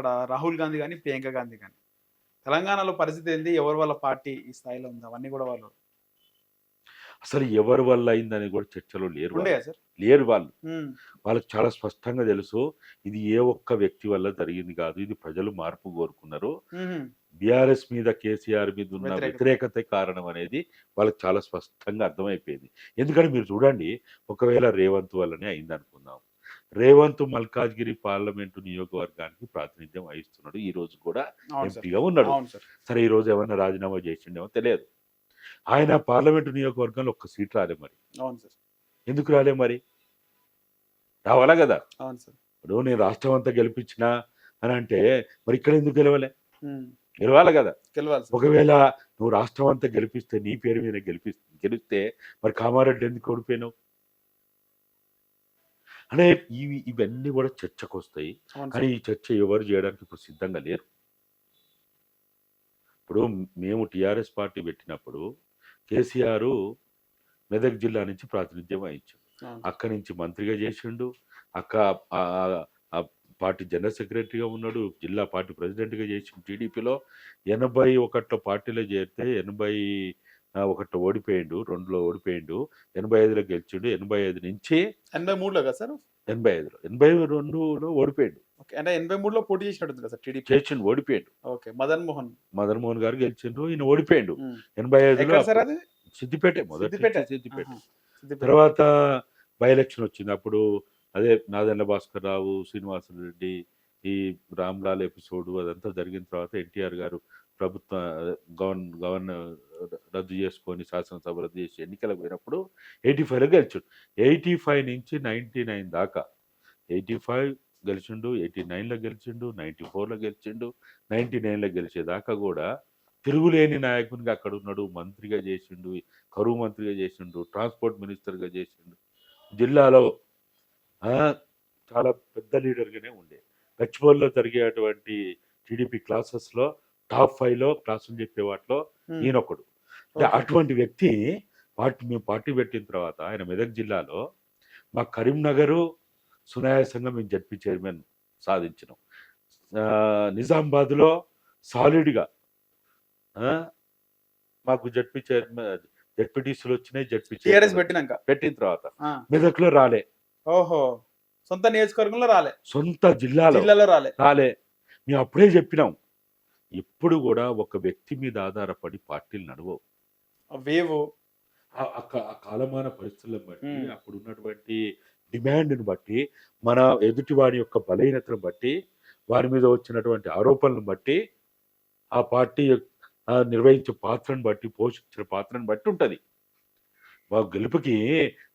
అక్కడ రాహుల్ గాంధీ కానీ ప్రియాంక గాంధీ కానీ తెలంగాణలో పరిస్థితి ఏంది? ఎవరి వాళ్ళ పార్టీ ఈ స్థాయిలో ఉంది? అవన్నీ కూడా వాళ్ళు అసలు ఎవరి వల్ల అయిందని కూడా చర్చలో లేరు లేరు వాళ్ళు. వాళ్ళకి చాలా స్పష్టంగా తెలుసు ఇది ఏ ఒక్క వ్యక్తి వల్ల జరిగింది కాదు ఇది ప్రజలు మార్పు కోరుకున్నారు. బీఆర్ఎస్ మీద కేసీఆర్ మీద ఉన్న వ్యతిరేకత. వ్యతిరేకత కారణం అనేది వాళ్ళకి చాలా స్పష్టంగా అర్థమైపోయింది. ఎందుకంటే మీరు చూడండి ఒకవేళ రేవంత్ వల్లనే అయింది అనుకుందాం రేవంత్ మల్కాజ్గిరి పార్లమెంటు నియోజకవర్గానికి ప్రాతినిధ్యం వహిస్తున్నాడు. ఈ రోజు కూడా ఎంపీగా ఉన్నాడు. సార్. ఈ రోజు ఏమన్నా రాజీనామా చేసిండేమో తెలియదు. ఆయన పార్లమెంటు నియోజకవర్గంలో ఒక్క సీట్ రాలే మరి. అవును సార్. ఎందుకు రాలే మరి? రావాలా కదా? అవును సార్. ఇప్పుడు నేను రాష్ట్రం అంతా గెలిపించిన అని అంటే మరి ఇక్కడ ఎందుకు గెలవలే? గెలవాలి కదా? ఒకవేళ నువ్వు రాష్ట్రం అంతా గెలిపిస్తే నీ పేరు మీద గెలిపి గెలిస్తే మరి కామారెడ్డి ఎందుకు ఓడిపోయినావు? అంటే ఇవి ఇవన్నీ కూడా చర్చకు వస్తాయి కానీ ఈ చర్చ ఎవరు చేయడానికి ఇప్పుడు సిద్ధంగా లేరు. ఇప్పుడు మేము టిఆర్ఎస్ పార్టీ పెట్టినప్పుడు కేసీఆర్ మెదక్ జిల్లా నుంచి ప్రాతినిధ్యం వహించాడు. అక్కడి నుంచి మంత్రిగా చేసిండు. అక్క పార్టీ జనరల్ సెక్రటరీగా ఉన్నాడు. జిల్లా పార్టీ ప్రెసిడెంట్గా చేసిండు టీడీపీలో. ఎనభై ఒకటిలో పార్టీలో చేరితే ఎనభై ఆ, ఒకటిలో ఓడిపోయిండు రెండులో ఓడిపోయిండు ఎనభై ఐదులో గెలిచిండు ఎనభై ఐదు నుంచి ఎనభై మూడులో కదా సార్? ఎనభై ఐదులో ఎనభై రెండులో ఓడిపోయిండు. ఓకే అంటే ఎనభై మూడులో పోటీ చేసినట్టుంది కదా సార్ టీడీపీ. చేసిండు ఓడిపోయిండు. ఓకే మదన్ మోహన్. మదన్ మోహన్ గారు గెలిచిండ్రు ఈయన ఓడిపోయిండు. ఎనభై ఐదులో ఎక్కడ సార్ అది? సిద్దిపేట మొదటి సిద్దిపేట. తర్వాత బై ఎలక్షన్ వచ్చింది. అప్పుడు అదే నాదెండ్ల భాస్కర్ రావు శ్రీనివాసులు రెడ్డి ఈ రామ్లాల్ ఎపిసోడ్ అదంతా జరిగిన తర్వాత ఎన్టీఆర్ గారు ప్రభుత్వ గవర్న గవర్నర్ రద్దు చేసుకొని శాసనసభ రద్దు చేసి ఎన్నికలకు పోయినప్పుడు ఎయిటీ ఫైవ్లో గెలిచాడు. ఎయిటీ ఫైవ్ నుంచి నైంటీ నైన్ దాకా ఎయిటీ ఫైవ్ గెలిచిండు ఎయిటీ నైన్లో గెలిచిండు నైంటీ ఫోర్లో గెలిచిండు నైంటీ నైన్లో గెలిచేదాకా కూడా తిరుగులేని నాయకునిగా అక్కడ ఉన్నాడు. మంత్రిగా చేసిండు కరువు మంత్రిగా చేసిండు ట్రాన్స్పోర్ట్ మినిస్టర్గా చేసిండు. జిల్లాలో చాలా పెద్ద లీడర్గానే ఉండే. గచ్చిబౌలిలో జరిగేటువంటి టీడీపీ క్లాసెస్లో టాప్ ఫైవ్లో క్లాసులు చెప్పే వాటిలో ఉమ్. ఈయన ఒకడు అంటే ఓకే. అటువంటి వ్యక్తి పార్టీ మేము పార్టీ పెట్టిన తర్వాత ఆయన మెదక్ జిల్లాలో మా కరీంనగరు సునాయాసంగా మేము జడ్పీ చైర్మన్ సాధించినాం. నిజామాబాద్లో సాలిడ్గా ఆ, మాకు జడ్పీ చైర్మన్ జడ్పీటీసీలు వచ్చినాయి జడ్పీ టీఆర్ఎస్ పెట్టినాక? పెట్టిన తర్వాత. మెదక్లో రాలే. ఓహో. సొంత నియోజకవర్గంలో రాలే. సొంత జిల్లాలో జిల్లాలో రాలే. రాలే. మేము అప్పుడే చెప్పినాం. ఎప్పుడు కూడా ఒక వ్యక్తి మీద ఆధారపడి పార్టీలు నడవవు వేవ్ ఆ- కాలమాన పరిస్థితులను బట్టి. అప్పుడు ఉన్నటువంటి డిమాండ్ని బట్టి మన ఎదుటివాడి యొక్క బలహీనతను బట్టి వారి మీద వచ్చినటువంటి ఆరోపణలను బట్టి ఆ పార్టీ నిర్వహించే పాత్రను బట్టి పోషించిన పాత్రను బట్టి ఉంటది మా గెలుపుకి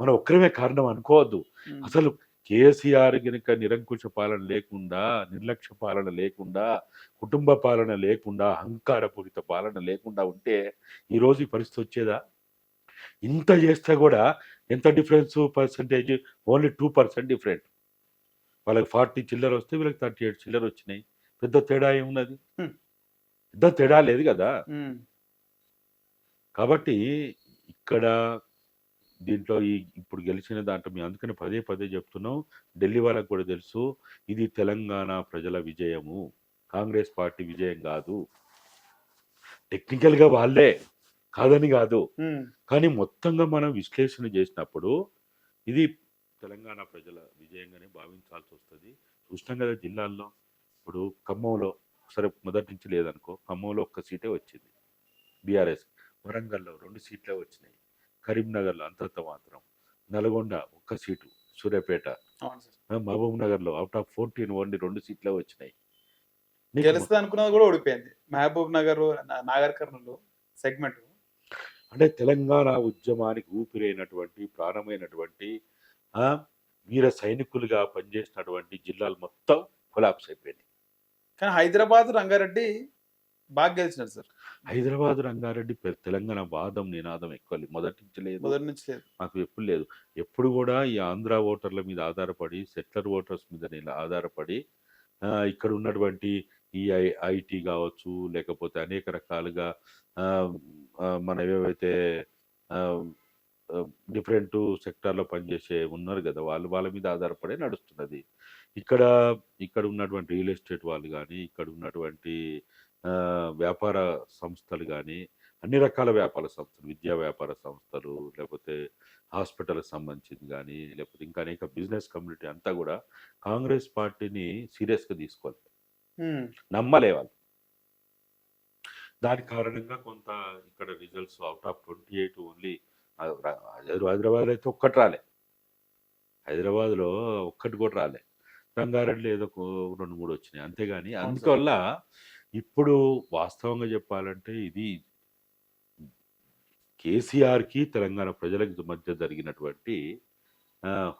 మనం ఒక్కరమే కారణం అనుకోవద్దు. అసలు కేసీఆర్ గనుక నిరంకుశ పాలన లేకుండా నిర్లక్ష్య పాలన లేకుండా కుటుంబ పాలన లేకుండా అహంకారపూరిత పాలన లేకుండా ఉంటే ఈ రోజు ఈ పరిస్థితి వచ్చేదా? ఇంత చేస్తే కూడా ఎంత difference percentage? Only two percent different. వాళ్ళకి ఫార్టీ చిల్లర వస్తే వీళ్ళకి థర్టీ ఎయిట్ చిల్లర వచ్చినాయి. పెద్ద తేడా ఏమున్నది. పెద్ద తేడా లేదు కదా. కాబట్టి ఇక్కడ దీంట్లో ఈ ఇప్పుడు గెలిచిన దాంట్లో మేము అందుకని పదే పదే చెప్తున్నాం. ఢిల్లీ వాళ్ళకు కూడా తెలుసు ఇది తెలంగాణ ప్రజల విజయము. కాంగ్రెస్ పార్టీ విజయం కాదు. టెక్నికల్గా వాళ్ళే కాదని కాదు. కానీ మొత్తంగా మనం విశ్లేషణ చేసినప్పుడు ఇది తెలంగాణ ప్రజల విజయంగానే భావించాల్సి వస్తుంది. చూసినాం కదా జిల్లాల్లో. ఇప్పుడు ఖమ్మంలో సరే మొదటి నుంచి లేదనుకో ఖమ్మంలో ఒక్క సీటే వచ్చింది. బీఆర్ఎస్ వరంగల్లో రెండు సీట్లే వచ్చినాయి. కరీంనగర్లో అంతంత మాత్రం నల్గొండ ఒక్క సీటు సూర్యాపేట. మహబూబ్ నగర్లో అవుట్ ఆఫ్ ఫోర్టీన్ ఓన్లీ రెండు సీట్లే వచ్చినాయి. గెలుస్తుంది అనుకున్నది కూడా ఓడిపోయింది. Mahabubnagar Nagarkurnool segment అంటే తెలంగాణ ఉద్యమానికి ఊపిరైనటువంటి ప్రాణమైనటువంటి వీర సైనికులుగా పనిచేసినటువంటి జిల్లాలు మొత్తం కొలాప్స్ అయిపోయినాయి. కానీ హైదరాబాద్ రంగారెడ్డి బాగా గెలిచినారు సార్. హైదరాబాద్ రంగారెడ్డి తెలంగాణ వాదం నినాదం ఎక్కువ లేదు. మొదటి నుంచి లేదు. మొదటి నుంచి లేదు. మాకు ఎప్పుడు లేదు. ఎప్పుడు కూడా ఈ ఆంధ్ర ఓటర్ల మీద ఆధారపడి సెటిలర్ ఓటర్స్ మీద ఆధారపడి ఇక్కడ ఉన్నటువంటి ఈ ఐ ఐటీ కావచ్చు లేకపోతే అనేక రకాలుగా మన ఏవైతే డిఫరెంట్ సెక్టార్లో పనిచేసే ఉన్నారు కదా వాళ్ళు వాళ్ళ మీద ఆధారపడే నడుస్తున్నది. ఇక్కడ ఇక్కడ ఉన్నటువంటి రియల్ ఎస్టేట్ వాళ్ళు కానీ ఇక్కడ ఉన్నటువంటి వ్యాపార సంస్థలు కానీ అన్ని రకాల వ్యాపార సంస్థలు విద్యా వ్యాపార సంస్థలు లేకపోతే హాస్పిటల్కి సంబంధించింది కానీ లేకపోతే ఇంకా అనేక బిజినెస్ కమ్యూనిటీ అంతా కూడా కాంగ్రెస్ పార్టీని సీరియస్గా తీసుకోవాలి నమ్మలే వాళ్ళు. దాని కారణంగా కొంత ఇక్కడ results out of twenty eight only Hyderabad అయితే ఒక్కటి రాలే. హైదరాబాద్లో ఒక్కటి కూడా రాలే. రంగారెడ్డిలో ఏదో రెండు మూడు వచ్చినాయి. అంతేగాని. అందువల్ల ఇప్పుడు వాస్తవంగా చెప్పాలంటే ఇది కేసీఆర్కి తెలంగాణ ప్రజలకు మధ్య జరిగినటువంటి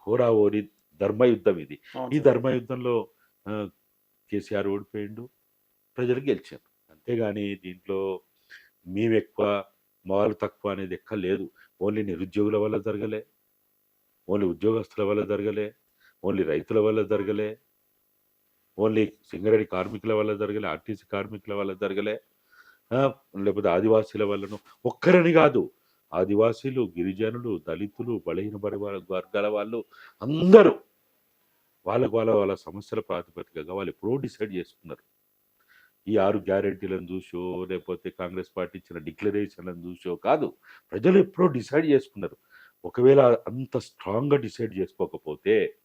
హోరాహోరీ ధర్మయుద్ధం ఇది. ఈ. ధర్మయుద్ధంలో కేసీఆర్ ఓడిపోయిండు ప్రజలు గెలిచారు. అంతేగాని దీంట్లో మేము ఎక్కువ మా వాళ్ళు తక్కువ అనేది ఎక్క లేదు. ఓన్లీ నిరుద్యోగుల వల్ల జరగలే ఓన్లీ ఉద్యోగస్తుల వల్ల జరగలే ఓన్లీ రైతుల వల్ల జరగలే ఓన్లీ సింగరేణి కార్మికుల వల్ల జరగలే ఆర్టీసీ కార్మికుల వల్ల జరగలే లేకపోతే ఆదివాసీల వల్లను ఒక్కరని కాదు. ఆదివాసీలు గిరిజనులు దళితులు బలహీన వర్గాల- వర్గాల వాళ్ళు అందరూ వాళ్ళకు వాళ్ళ వాళ్ళ సమస్యల ప్రాతిపదికగా వాళ్ళు ఎప్పుడో డిసైడ్ చేసుకున్నారు. ఈ ఆరు గ్యారెంటీలను చూసో లేకపోతే కాంగ్రెస్ పార్టీ ఇచ్చిన డిక్లరేషన్లను చూసో కాదు ప్రజలు ఎప్పుడో డిసైడ్ చేసుకున్నారు. ఒకవేళ అంత స్ట్రాంగ్గా డిసైడ్ చేసుకోకపోతే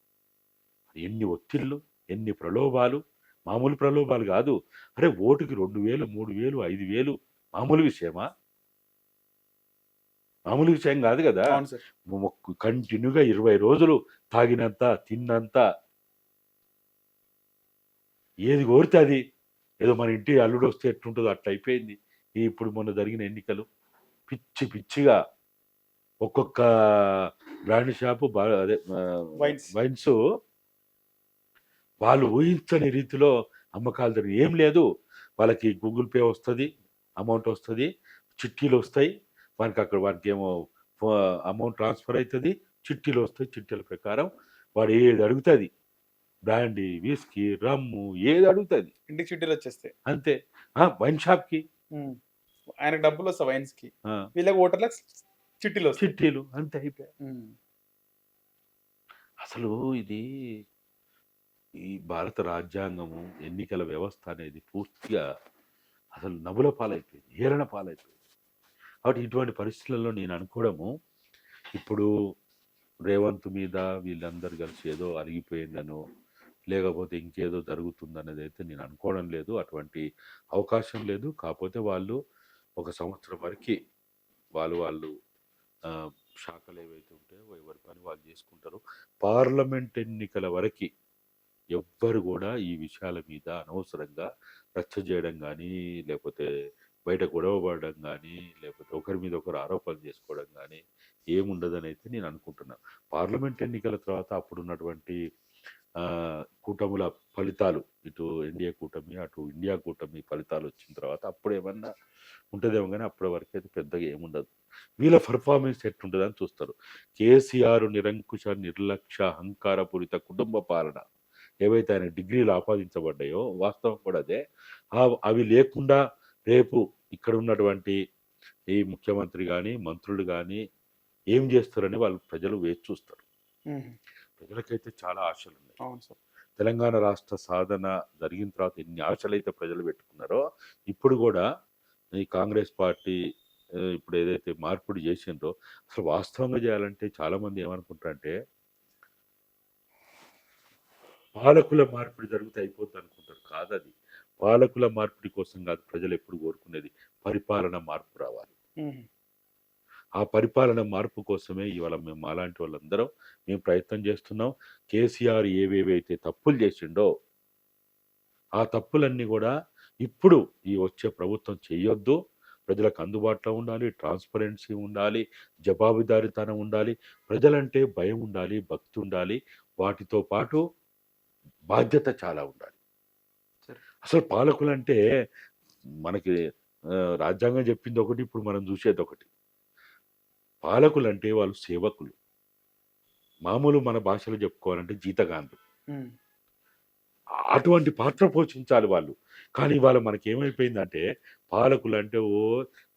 ఎన్ని ఒత్తిళ్ళు ఎన్ని ప్రలోభాలు? మామూలు ప్రలోభాలు కాదు. అరే ఓటుకి రెండు వేలు మూడు వేలు ఐదు వేలు మామూలు విషయమా? మామూలు విషయం కాదు కదా. కంటిన్యూగా ఇరవై రోజులు తాగినంత తిన్నంత. ఏది కోరితే అది. ఏదో మన ఇంటి అల్లుడు వస్తే ఎట్లుంటుందో అట్లా అయిపోయింది. ఇప్పుడు మొన్న జరిగిన ఎన్నికలు. పిచ్చి పిచ్చిగా ఒక్కొక్క బ్రాండ్ షాపు అదే. వైన్స్ వాళ్ళు ఊహించని రీతిలో అమ్మకాలు జరిగి ఏం లేదు. వాళ్ళకి గూగుల్ పే వస్తుంది అమౌంట్ వస్తుంది చిట్టీలు వస్తాయి. వానికి అక్కడ వానికి ఏమో అమౌంట్ ట్రాన్స్ఫర్ అవుతుంది చిట్టీలు వస్తాయి చిట్టీల ప్రకారం వాడు ఏది అడుగుతుంది? బ్రాండీ విస్కీ రమ్ము ఏది అడుగుతుంది? ఇంటికి చిట్టీలు వచ్చేస్తాయి. అంతే. వైన్ షాప్కి. ఆయనకు డబ్బులు వస్తాయి వైన్స్కి ఆ, వీళ్ళకి ఓటర్లకు చిట్టీలు చిట్టీలు అంతే అయిపోయాయి. అసలు ఇది ఈ భారత రాజ్యాంగము ఎన్నికల వ్యవస్థ అనేది పూర్తిగా అసలు నవ్వుల పాలైపోయింది హేళన పాలైపోయింది. కాబట్టి ఇటువంటి పరిస్థితులలో నేను అనుకోవడము ఇప్పుడు రేవంత్ మీద వీళ్ళందరూ కలిసి ఏదో అరిగిపోయిందనో లేకపోతే ఇంకేదో జరుగుతుందనేది అయితే నేను అనుకోవడం లేదు. అటువంటి అవకాశం లేదు. కాకపోతే వాళ్ళు ఒక సంవత్సరం వరకు వాళ్ళు వాళ్ళు శాఖలు ఏవైతే ఉంటాయో ఎవరి పని వాళ్ళు చేసుకుంటారు పార్లమెంట్ ఎన్నికల వరకు ఎవ్వరు కూడా ఈ విషయాల మీద అనవసరంగా రచ్చ చేయడం కానీ లేకపోతే బయట గొడవ పడడం కానీ లేకపోతే ఒకరి మీద ఒకరు ఆరోపణలు చేసుకోవడం కానీ ఏముండదని అయితే నేను అనుకుంటున్నాను పార్లమెంట్ ఎన్నికల తర్వాత అప్పుడున్నటువంటి కూటముల ఫలితాలు ఇటు ఎన్డీఏ కూటమి అటు ఇండియా కూటమి ఫలితాలు వచ్చిన తర్వాత అప్పుడు ఏమన్నా ఉంటుందేమో కానీ అప్పటి వరకు అయితే పెద్దగా ఏముండదు. వీళ్ళ పర్ఫార్మెన్స్ ఎట్టుంటుందని చూస్తారు. కేసీఆర్ నిరంకుశ నిర్లక్ష్య అహంకారపూరిత కుటుంబ పాలన. ఏవైతే ఆయన డిగ్రీలు ఆపాదించబడ్డాయో వాస్తవం కూడా అదే. అవి లేకుండా రేపు ఇక్కడ ఉన్నటువంటి ఈ ముఖ్యమంత్రి కానీ మంత్రులు కానీ ఏం చేస్తారని వాళ్ళు ప్రజలు వేచి చూస్తారు. ప్రజలకైతే చాలా ఆశలు ఉన్నాయి. తెలంగాణ రాష్ట్ర సాధన జరిగిన తర్వాత ఎన్ని ఆశలైతే ప్రజలు పెట్టుకున్నారో ఇప్పుడు కూడా ఈ కాంగ్రెస్ పార్టీ ఇప్పుడు ఏదైతే మార్పిడి చేసిండ్రో అసలు వాస్తవంగా చేయాలంటే చాలా మంది ఏమనుకుంటారంటే పాలకుల మార్పిడి జరిగితే అయిపోతుంది అనుకుంటారు. కాదు అది పాలకుల మార్పిడి కోసం కాదు ప్రజలు ఎప్పుడు కోరుకునేది పరిపాలన మార్పు రావాలి. ఆ పరిపాలన మార్పు కోసమే ఇవాళ మేము అలాంటి వాళ్ళందరం మేము ప్రయత్నం చేస్తున్నాం. కేసీఆర్ ఏవేవైతే తప్పులు చేసిండో ఆ తప్పులన్నీ కూడా ఇప్పుడు ఈ వచ్చే ప్రభుత్వం చేయొద్దు. ప్రజలకు అందుబాటులో ఉండాలి ట్రాన్స్పరెన్సీ ఉండాలి జవాబుదారీతనం ఉండాలి ప్రజలంటే భయం ఉండాలి భక్తి ఉండాలి. వాటితో పాటు బాధ్యత చాలా ఉండాలి. సరే. అసలు పాలకులు అంటే మనకి రాజ్యాంగం చెప్పింది ఒకటి ఇప్పుడు మనం చూసేది ఒకటి పాలకులు అంటే వాళ్ళు సేవకులు. మామూలు మన భాషలో చెప్పుకోవాలంటే ఉమ్. అటువంటి పాత్ర పోషించాలి వాళ్ళు. కానీ ఇవాళ మనకి ఏమైపోయిందంటే పాలకులు అంటే ఓ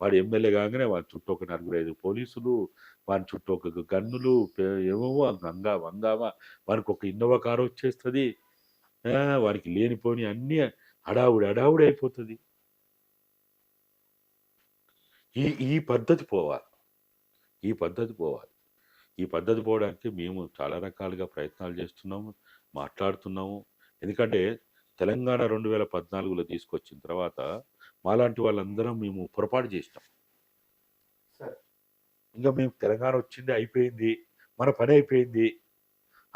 వాడు ఎమ్మెల్యే కాగానే వాడి చుట్టూ ఒక నలుగురు ఐదు పోలీసులు వాని చుట్టూ ఒక గన్నులు ఏమేమో గంగా వంగామా వానికి ఒక ఇన్నోవా కారు వచ్చేస్తుంది. వారికి లేనిపోని అన్ని హడావుడి హడావుడి అయిపోతుంది. ఈ ఈ పద్ధతి పోవాలి. ఈ పద్ధతి పోవాలి. ఈ పద్ధతి పోవడానికి మేము చాలా రకాలుగా ప్రయత్నాలు చేస్తున్నాము మాట్లాడుతున్నాము. ఎందుకంటే తెలంగాణ రెండు వేల పద్నాలుగులో తీసుకొచ్చిన తర్వాత మాలాంటి వాళ్ళందరం మేము పొరపాటు చేసినాం. సరే. ఇంకా మేము తెలంగాణ వచ్చింది అయిపోయింది మన పని అయిపోయింది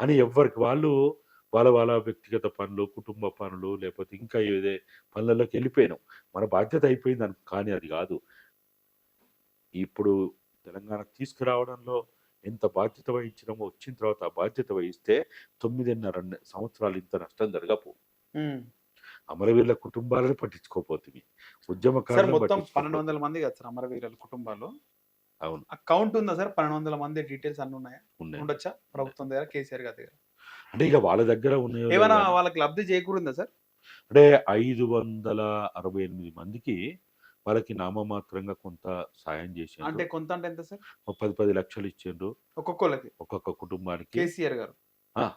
అని ఎవ్వరికి వాళ్ళు వాళ్ళ వాళ్ళ వ్యక్తిగత పనులు కుటుంబ పనులు లేకపోతే ఇంకా ఏదే పనులలోకి వెళ్ళిపోయినాం. మన బాధ్యత అయిపోయింది అని కానీ అది కాదు. ఇప్పుడు తెలంగాణ తీసుకురావడంలో ఎంత బాధ్యత వహించినామో వచ్చిన తర్వాత ఆ బాధ్యత వహిస్తే తొమ్మిదిన్నర సంవత్సరాలు ఇంత నష్టం జరగపు. అమరవీరుల కుటుంబాలను పట్టించుకోపోతుంది సార్ ఉద్యమకారులను మొత్తం పన్నెండు వందల మంది కదా సార్ అమరవీరుల కుటుంబాలు? అవును. కౌంట్ ఉందా సార్? పన్నెండు వందల మంది డీటెయిల్స్ అన్ని ఉన్నాయి. ఉండొచ్చా? ప్రభుత్వం దగ్గర కేసీఆర్ గారి దగ్గర? అంటే ఇక వాళ్ళ దగ్గర ఉన్నాయో లేవో ఏమైనా వాళ్ళకి లబ్ధి చేకూరిందా సార్? అంటే ఐదు వందల అరవై ఎనిమిది మందికి వాళ్ళకి నామమాత్రంగా కొంత సాయం చేసిండ్రు. అంటే కొంత అంటే ఎంత సార్? పది పది లక్షలు ఇచ్చిండ్రు. ఒక్కొక్కళ్ళకి? ఒక్కొక్క కుటుంబానికి. కేసీఆర్ గారు.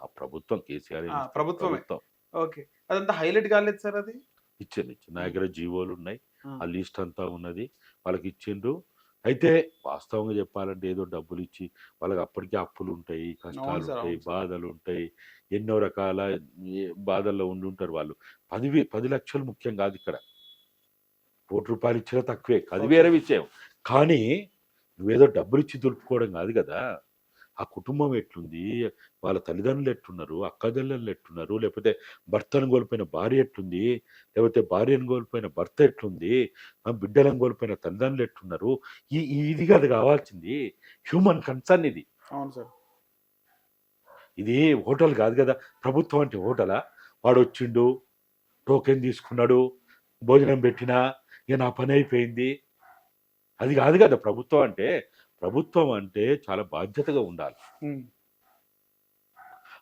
ప్రభుత్వం కేసీఆర్. ప్రభుత్వం. ఓకే. అదంతా హైలైట్ కాలేదు సార్ అది? ఇచ్చింది ఇచ్చింది. నా దగ్గర జీవోలు ఉన్నాయి. ఆ లిస్ట్ అంతా ఉన్నది. వాళ్ళకి ఇచ్చిండ్రు. అయితే వాస్తవంగా చెప్పాలంటే ఏదో డబ్బులు ఇచ్చి వాళ్ళకి అప్పటికే అప్పులు ఉంటాయి కష్టాలు సార్, ఉంటాయి అవును సార్. బాధలు ఉంటాయి ఎన్నో రకాల ఏ- బాధల్లో ఉండి ఉంటారు వాళ్ళు పది వే- పది లక్షలు ముఖ్యం కాదు ఇక్కడ కోటి రూపాయలు ఇచ్చినా తక్కువే అది ఓకే. వేరే విషయం కానీ నువ్వేదో డబ్బులు ఇచ్చి దులుపుకోవడం కాదు కదా ఆ కుటుంబం ఎట్లుంది? వాళ్ళ తల్లిదండ్రులు ఎట్లున్నారు? అక్కజల్లెళ్ళు ఎట్లున్నారు? లేకపోతే భర్తను కోల్పోయిన భార్య ఎట్లుంది? లేకపోతే భార్యను కోల్పోయిన భర్త ఎట్లుంది? బిడ్డలను కోల్పోయిన తల్లిదండ్రులు ఎట్లున్నారు? ఈ ఈ ఇది కాదు కావాల్సింది. హ్యూమన్ కన్సర్న్ ఇది. అవును సార్. ఇది హోటల్ కాదు కదా. ప్రభుత్వం అంటే హోటలా? వాడు వచ్చిండు టోకెన్ తీసుకున్నాడు భోజనం పెట్టినా ఇక నా పని అయిపోయింది. అది కాదు కదా ప్రభుత్వం అంటే. ప్రభుత్వం అంటే చాలా బాధ్యతగా ఉండాలి.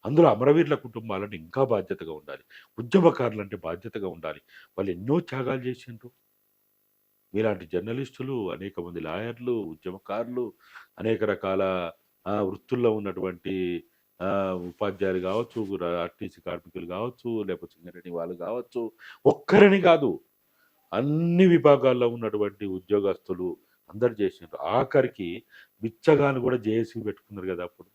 అందులో అమరవీరుల కుటుంబాలను ఇంకా బాధ్యతగా ఉండాలి. ఉద్యమకారులు అంటే బాధ్యతగా ఉండాలి. వాళ్ళు ఎన్నో త్యాగాలు చేసిండ్రు. మీలాంటి జర్నలిస్టులు అనేక మంది లాయర్లు ఉద్యమకారులు అనేక రకాల వృత్తుల్లో ఉన్నటువంటి ఉపాధ్యాయులు కావచ్చు ఆర్టీసీ కార్మికులు కావచ్చు లేకపోతే సింగరేణి వాళ్ళు కావచ్చు ఒక్కరని కాదు అన్ని విభాగాల్లో ఉన్నటువంటి ఉద్యోగస్తులు అందరు చేసిండ్రు ఆఖరికి బిచ్చగాను కూడా జేఏసీ పెట్టుకున్నారు కదా అప్పుడు.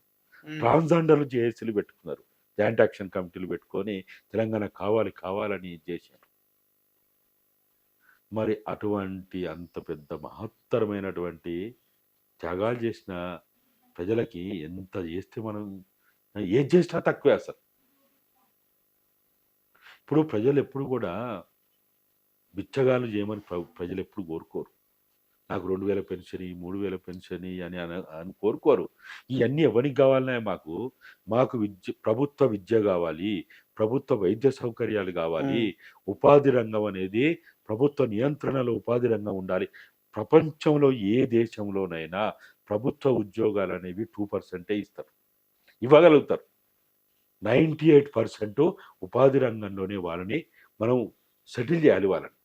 ట్రాన్స్జెండర్లు జేఏసీలు పెట్టుకున్నారు. జాయింట్ యాక్షన్ కమిటీలు పెట్టుకొని తెలంగాణ కావాలి కావాలని చేశారు మరి అటువంటి అంత పెద్ద మహత్తరమైనటువంటి త్యాగాలు చేసిన ప్రజలకి ఎంత చేస్తే మనం ఏది చేసినా తక్కువే అసలు. ఇప్పుడు ప్రజలు ఎప్పుడు కూడా బిచ్చగాలు చేయమని ప్ర- ప్రజలు ఎప్పుడు కోరుకోరు. నాకు రెండు వేల పెన్షన్ మూడు వేల పెన్షన్ అని అన- కోరుకోరు. ఇవన్నీ ఎవరికి కావాలనే మాకు మాకు విద్య ప్రభుత్వ విద్య కావాలి ప్రభుత్వ వైద్య సౌకర్యాలు కావాలి ఉపాధి రంగం అనేది ప్రభుత్వ నియంత్రణలో ఉపాధి రంగం ఉండాలి. ప్రపంచంలో ఏ దేశంలోనైనా ప్రభుత్వ ఉద్యోగాలు అనేవి టూ పర్సెంటే ఇస్తారు. ఇవ్వగలుగుతారు. నైంటీ ఎయిట్ పర్సెంట్ ఉపాధి రంగంలోనే వాళ్ళని మనం సెటిల్ చేయాలి వాళ్ళని.